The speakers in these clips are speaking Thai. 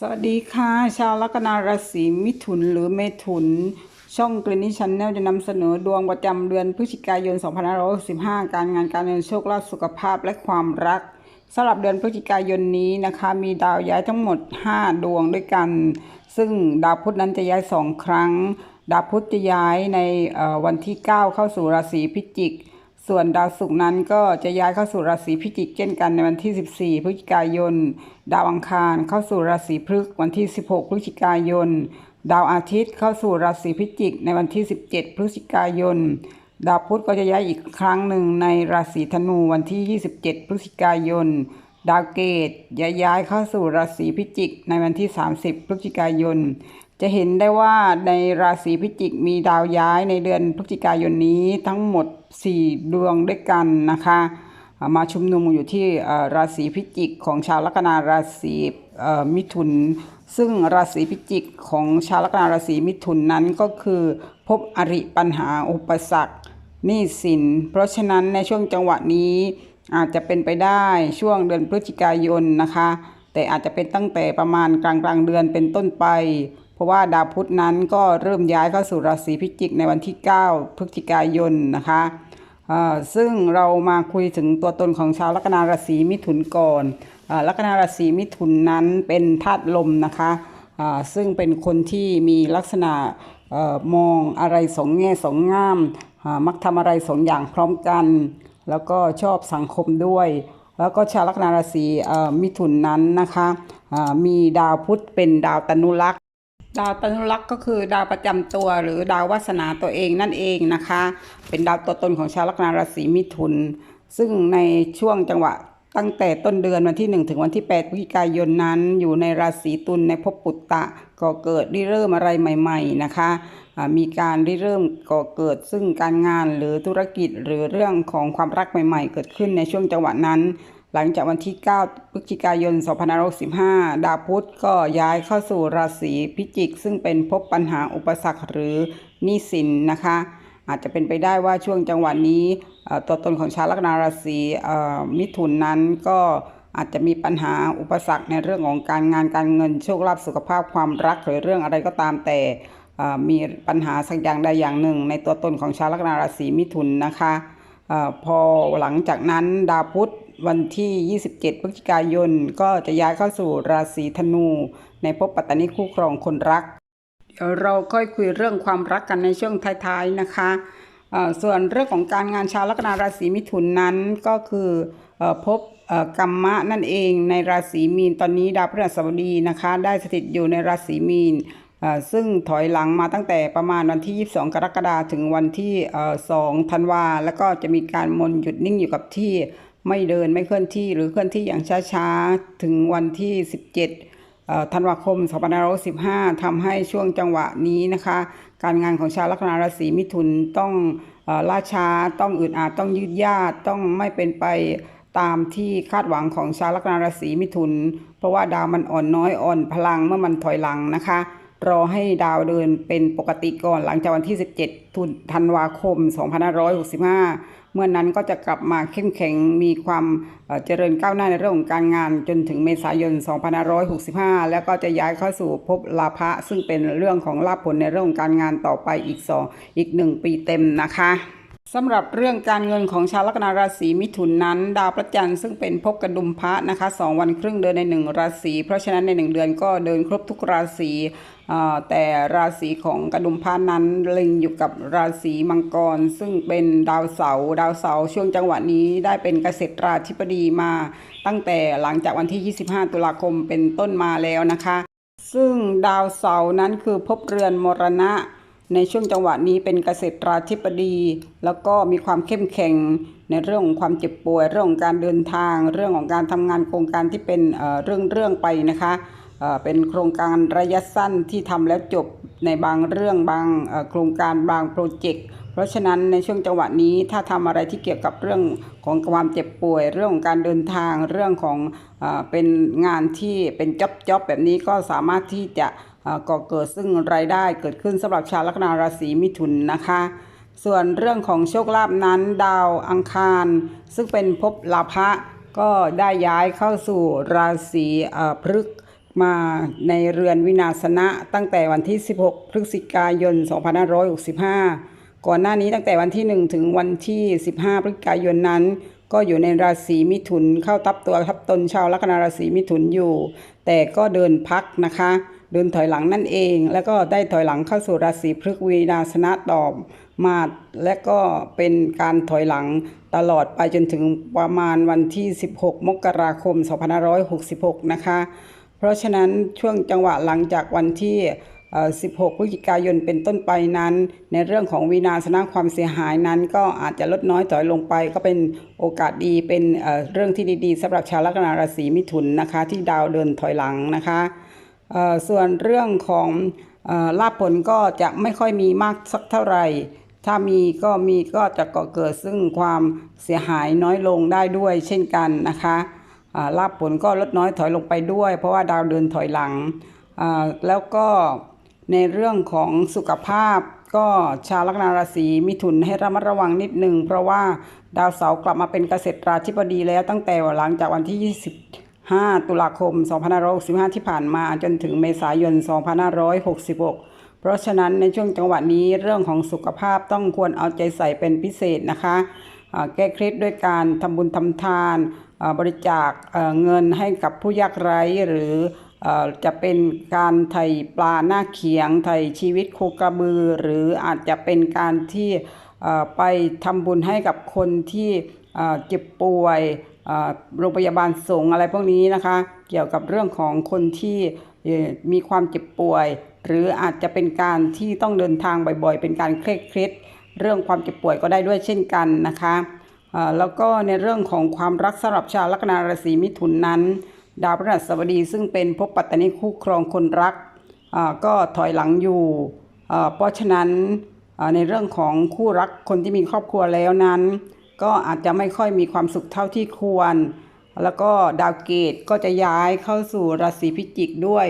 สวัสดีค่ะ ชาวลัคนาราศีมิถุนหรือเมถุน ช่องกรีนิชันแนลจะนำเสนอดวงประจำเดือนพฤศจิกายน 2565 การงานการเงินโชคลาภสุขภาพและความรักสำหรับเดือนพฤศจิกายนนี้นะคะ มีดาวย้ายทั้งหมด 5 ดวงด้วยกัน ซึ่งดาวพุธนั้นจะย้าย 2 ครั้ง ดาวพุธจะย้ายในวันที่ 9 เข้าสู่ราศีพิจิก ส่วนดาวศุกร์นั้นก็จะย้ายเข้าสู่ราศีพิจิกเช่นกันในวันที่ 14 พฤศจิกายน ดาวอังคารเข้าสู่ราศีพฤกษภวันที่ 16 พฤศจิกายน ดาวอาทิตย์เข้าสู่ราศีพิจิกในวันที่ 17 พฤศจิกายน ดาวพุธก็จะย้ายอีกครั้งหนึ่งในราศีธนูวันที่ 27 พฤศจิกายน ดาวเกตจะย้ายเข้าสู่ราศีพิจิกในวันที่ 30 พฤศจิกายน จะเห็นได้ว่าในราศีพิจิกมีดาวย้ายในเดือนพฤศจิกายนนี้ทั้งหมด 4 ดวงด้วยกันนะคะมาชุมนุมอยู่ที่ราศีพิจิกของชาวลัคนาราศีมิถุน ซึ่งราศีพิจิกของชาวลัคนาราศีมิถุนนั้นก็คือ พบอริปัญหาอุปสรรคหนี้สิน เพราะฉะนั้นในช่วงจังหวะนี้อาจจะเป็นไปได้ช่วงเดือนพฤศจิกายนนะคะ แต่อาจจะเป็นตั้งแต่ประมาณกลางกลางเดือนเป็นต้นไป เพราะว่าดาวพุธนั้นก็เริ่มย้ายเข้าสู่ราศีพิจิกในวันที่ 9 พฤศจิกายนนะคะซึ่งเรามาคุยถึงตัวตนของชาวลัคนาราศีมิถุนก่อนอลัคนาราศีมิถุนนั้นเป็นธาตุลมนะคะซึ่งเป็นคนที่มีลักษณะอมองอะไรสองแง่สองงามอ่ามักทำอะไรสองอย่างพร้อมกัน แล้วก็ชอบสังคมด้วย แล้วก็ชาวลัคนาราศีมิถุนนั้นนะคะมีดาวพุธเป็นดาวตนุรักษ ดาวตนุรักษ์ก็คือดาวประจำตัวหรือดาววาสนาตัวเองนั่นเองนะคะ เป็นดาวตัวตนของชาวลัคนาราศีมิถุน ซึ่งในช่วงจังหวะตั้งแต่ต้นเดือนวันที่ 1 ถึงวันที่8พฤศจิกายนนั้น อยู่ในราศีตุลในภพปุตตะก็เกิดริเริ่มอะไรใหม่ ๆนะคะมีการริเริ่มก่อเกิดซึ่งการงานหรือธุรกิจหรือเรื่องของความรักใหม่ ๆ เกิดขึ้นในช่วงจังหวะนั้น หลังจากวันที่ 9 พฤศจิกายน 2565 ดาวพุธก็ย้ายเข้าสู่ราศีพิจิก ซึ่งเป็นภพปัญหาอุปสรรคหรือหนี้สินนะคะ อาจจะเป็นไปได้ว่าช่วงจังหวะนี้ตัวตนของชาวลัคนาราศีมิถุนนั้นก็อาจจะมีปัญหาอุปสรรคในเรื่องของการงานการเงินโชคลาภสุขภาพความรักหรือเรื่องอะไรก็ตามแต่มีปัญหาสักอย่างใดอย่างหนึ่ง ในตัวตนของชาวลัคนาราศีมิถุนนะคะอพอหลังจากนั้นดาวพุธ วันที่ 27 พฤศจิกายน ก็จะย้ายเข้าสู่ราศีธนู ในภพปัตตานิคู่ครองคนรัก เดี๋ยวเราค่อยคุยเรื่องความรักกันในช่วงท้ายๆนะคะส่วนเรื่องของการงานชาวลัคนาราศีมิถุนนั้นก็คืออพบกรรมะนั่นเองในราศีมีนตอนนี้ดาวพฤหัสบดีนะคะ ได้สถิตอยู่ในราศีมีนซึ่งถอยหลังมาตั้งแต่ประมาณวันที่ 22 กรกฎาคมถึงวันที่เอ่อ2ธันวาแล้วก็จะมีการมนหยุดนิ่งอยู่กับที่ ไม่เดินไม่เคลื่อนที่หรือเคลื่อนที่อย่างช้าๆ ถึงวันที่ 17ธันวาคม2515ทำให้ช่วงจังหวะนี้นะคะ การงานของชาวลัคนาราศีมิถุนต้องอล่าช้าต้องอึดอัดต้องยืดยาดต้องไม่เป็นไปตามที่คาดหวังของชาวลัคนาราศีมิถุน เพราะว่าดาวมันอ่อนน้อยอ่อนพลังเมื่อมันถอยหลังนะคะ รอให้ดาวเดินเป็นปกติก่อนหลังจากวันที่ 17ธันวาคม 2565 เมื่อนนั้นก็จะกลับมาเข้มแข็งมีความเจริญก้าวหน้าในเรื่องของการงาน จนถึงเมษายน 2565 แล้วก็จะย้ายเข้าสู่ภพลาภะซึ่งเป็นเรื่องของลาภผลในเรื่องของการงานต่อไปอีกสองอีกหนึ่งปีเต็มนะคะ สำหรับเรื่องการเงินของชาวลัคนาราศีมิถุนนั้น ดาวพระจันทร์ซึ่งเป็นภพกระดุมพระนะคะสองวันครึ่งเดือนในหนึ่งราศีเพราะฉะนั้นในหนึ่งเดือนก็เดินครบทุกราศีแต่ราศีของกระดุมพระนั้นเล็งอยู่กับราศีมังกร ซึ่งเป็นดาวเสาร์ดาวเสาร์ช่วงจังหวะนี้ได้เป็นเกษตราธิบดีมาตั้งแต่หลังจากวันที่ 25 ตุลาคมเป็นต้นมาแล้วนะคะ ซึ่งดาวเสาร์นั้นคือภพเรือนมรณะ ในช่วงจังหวะนี้เป็นเกษตราธิบดี แล้วก็มีความเข้มแข็งในเรื่องของความเจ็บป่วย เรื่องของการเดินทาง เรื่องของการทำงานโครงการที่เป็นเรื่องเรื่องไปนะคะเป็นโครงการระยะสั้นที่ทำแล้วจบในบางเรื่องบางโครงการบางโปรเจกต์เพราะฉะนั้นในช่วงจังหวะนี้ถ้าทำอะไรที่เกี่ยวกับเรื่องของความเจ็บป่วย เรื่องของการเดินทางเรื่องของเอเป็นงานที่เป็นจ็อบจ็อบแบบนี้ก็สามารถที่จะ ก่อเกิดซึ่งรายได้เกิดขึ้นสำหรับชาวลัคนาราศีมิถุนนะคะ ส่วนเรื่องของโชคลาภนั้นดาวอังคาร ซึ่งเป็นภพลาภะก็ได้ย้ายเข้าสู่ราศีพฤกษ์มาในเรือนวินาศนะตั้งแต่วันที่ 16 พฤศจิกายน 2565 ก่อนหน้านี้ตั้งแต่วันที่ 1 ถึงวันที่ 15 พฤศจิกายนนั้น ก็อยู่ในราศีมิถุนเข้าทับตัวทับตนชาวลัคนาราศีมิถุนอยู่ แต่ก็เดินพักนะคะ เดินถอยหลังนั่นเอง แล้วก็ได้ถอยหลังเข้าสู่ราศีพฤกษ์วีนาสนะต่อมาและก็เป็นการถอยหลังตลอดไปจนถึงประมาณวันที่ 16 มกราคม 2566 นะคะ เพราะฉะนั้นช่วงจังหวะหลังจากวันที่ 16 พฤศจิกายนเป็นต้นไปนั้น ในเรื่องของวินาศนะความเสียหายนั้น ก็อาจจะลดน้อยถอยลงไปก็เป็นโอกาสดีเป็นเรื่องที่ดีๆสำหรับชาวลัคนาราศีมิถุนนะคะ ที่ดาวเดินถอยหลังนะคะ ส่วนเรื่องของลาภผลก็จะไม่ค่อยมีมากสักเท่าไหร่ ถ้ามีก็มีก็จะก่อเกิดซึ่งความเสียหายน้อยลงได้ด้วยเช่นกันนะคะลาภผลก็ลดน้อยถอยลงไปด้วย เพราะว่าดาวเดินถอยหลัง แล้วก็ในเรื่องของสุขภาพก็ชาวลัคนาราศีมิถุนให้ระมัดระวังนิดหนึ่งเพราะว่าดาวเสาร์กลับมาเป็นเกษตราธิบดีแล้วตั้งแต่หลังจากวันที่ 20 5 ตุลาคม 2565 ที่ผ่านมาจนถึงเมษายน 2566 เพราะฉะนั้นในช่วงจังหวะนี้เรื่องของสุขภาพต้องควรเอาใจใส่เป็นพิเศษนะคะแก้เคล็ดด้วยการทำบุญทำทานบริจาคเงินให้กับผู้ยากไร้หรือจะเป็นการไถ่ปลาหน้าเขียงไถ่ชีวิตโคกระบือ หรืออาจจะเป็นการที่ไปทำบุญให้กับคนที่เจ็บป่วย โรงพยาบาลสงอะไรพวกนี้นะคะ เกี่ยวกับเรื่องของคนที่มีความเจ็บป่วย หรืออาจจะเป็นการที่ต้องเดินทางบ่อยๆ เป็นการเคร่งเครียดเรื่องความเจ็บป่วยก็ได้ด้วยเช่นกันนะคะแล้วก็ในเรื่องของความรักสำหรับชาวลัคนาราศีมิถุนนั้น ดาวพฤหัสบดีซึ่งเป็นภพปัตตนีคู่ครองคนรักก็ถอยหลังอยู่เพราะฉะนั้นในเรื่องของคู่รักคนที่มีครอบครัวแล้วนั้น ก็อาจจะไม่ค่อยมีความสุขเท่าที่ควร แล้วก็ดาวเกตก็จะย้ายเข้าสู่ราศีพิจิกด้วย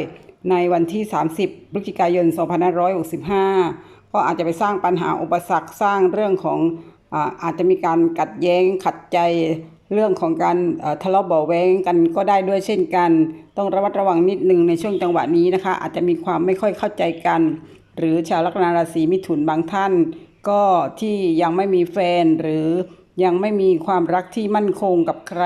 ในวันที่ 30พฤศจิกายน 2565 ก็อาจจะไปสร้างปัญหาอุปสรรคสร้างเรื่องของอาอาจจะมีการกัดแย้งขัดใจเรื่องของการทะเลาะเบาะแว้งกันก็ได้ด้วยเช่นกัน ต้องระมัดระวังนิดนึงในช่วงจังหวะนี้นะคะ อาจจะมีความไม่ค่อยเข้าใจกัน หรือชาวลัคนาราศีมิถุนบางท่าน ก็ที่ยังไม่มีแฟนหรือ ยังไม่มีความรักที่มั่นคงกับใคร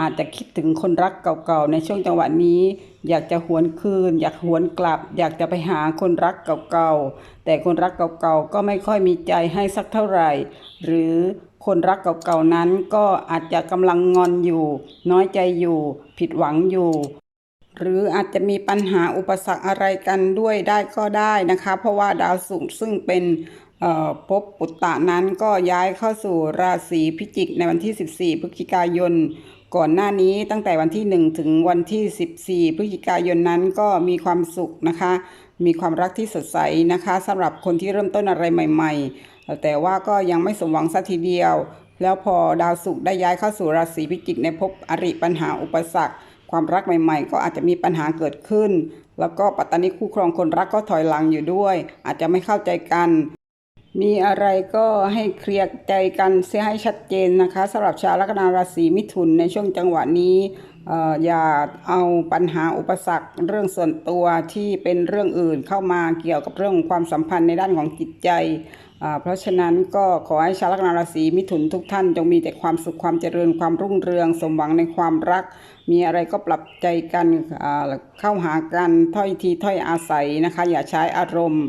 อาจจะคิดถึงคนรักเก่าๆในช่วงจังหวะนี้ อยากจะหวนคืน อยากหวนกลับ อยากจะไปหาคนรักเก่าๆแต่คนรักเก่าๆก็ไม่ค่อยมีใจให้สักเท่าไหร่ หรือคนรักเก่าๆนั้นก็อาจจะกำลังงอนอยู่ น้อยใจอยู่ ผิดหวังอยู่ หรืออาจจะมีปัญหาอุปสรรคอะไรกันด้วยได้ก็ได้นะคะ เพราะว่าดาวศุกร์ซึ่งเป็น ภพปุตตะนั้นก็ย้ายเข้าสู่ราศีพิจิกในวันที่ 14 พฤศจิกายน ก่อนหน้านี้ตั้งแต่วันที่ 1 ถึงวันที่ 14 พฤศจิกายนนั้นก็มีความสุขนะคะ มีความรักที่สดใสนะคะสำหรับคนที่เริ่มต้นอะไรใหม่ ๆ แต่ว่าก็ยังไม่สมหวังสักทีเดียว แล้วพอดาวศุกร์ได้ย้ายเข้าสู่ราศีพิจิกในภพอริปัญหาอุปสรรคความรักใหม่ ๆ ก็อาจจะมีปัญหาเกิดขึ้น แล้วก็ปัตตานีคู่ครองคนรักก็ถอยหลังอยู่ด้วย อาจจะไม่เข้าใจกัน มีอะไรก็ให้เคลียร์ใจกันเสียให้ชัดเจนนะคะสำหรับชาวลัคนาราศีมิถุนในช่วงจังหวะนี้อย่าเอาปัญหาอุปสรรคเรื่องส่วนตัวที่เป็นเรื่องอื่นเข้ามาเกี่ยวกับเรื่องความสัมพันธ์ในด้านของจิตใจ เพราะฉะนั้นก็ขอให้ชาวลัคนาราศีมิถุนทุกท่านจงมีแต่ความสุขความเจริญความรุ่งเรือง สมหวังในความรัก มีอะไรก็ปรับใจกันเข้าหากันถ้อยทีถ้อยอาศัยนะคะ อย่าใช้อารมณ์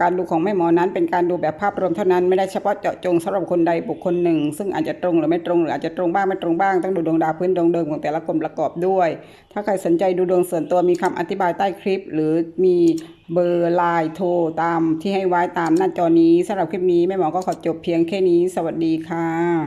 การดูของแม่หมอนั้นเป็นการดูแบบภาพรวมเท่านั้นไม่ได้เฉพาะเจาะจงสำหรับคนใดบุคคลหนึ่ง ซึ่งอาจจะตรงหรือไม่ตรงหรืออาจจะตรงบ้างไม่ตรงบ้างต้องดูดวงดาวพื้นดวงเดิมของแต่ละคนประกอบด้วย ถ้าใครสนใจดูดวงส่วนตัวมีคำอธิบายใต้คลิป หรือมีเบอร์ไลน์โทรตามที่ให้ไว้ตามหน้าจอนี้สำหรับคลิปนี้แม่หมอก็ขอจบเพียงแค่นี้ สวัสดีค่ะ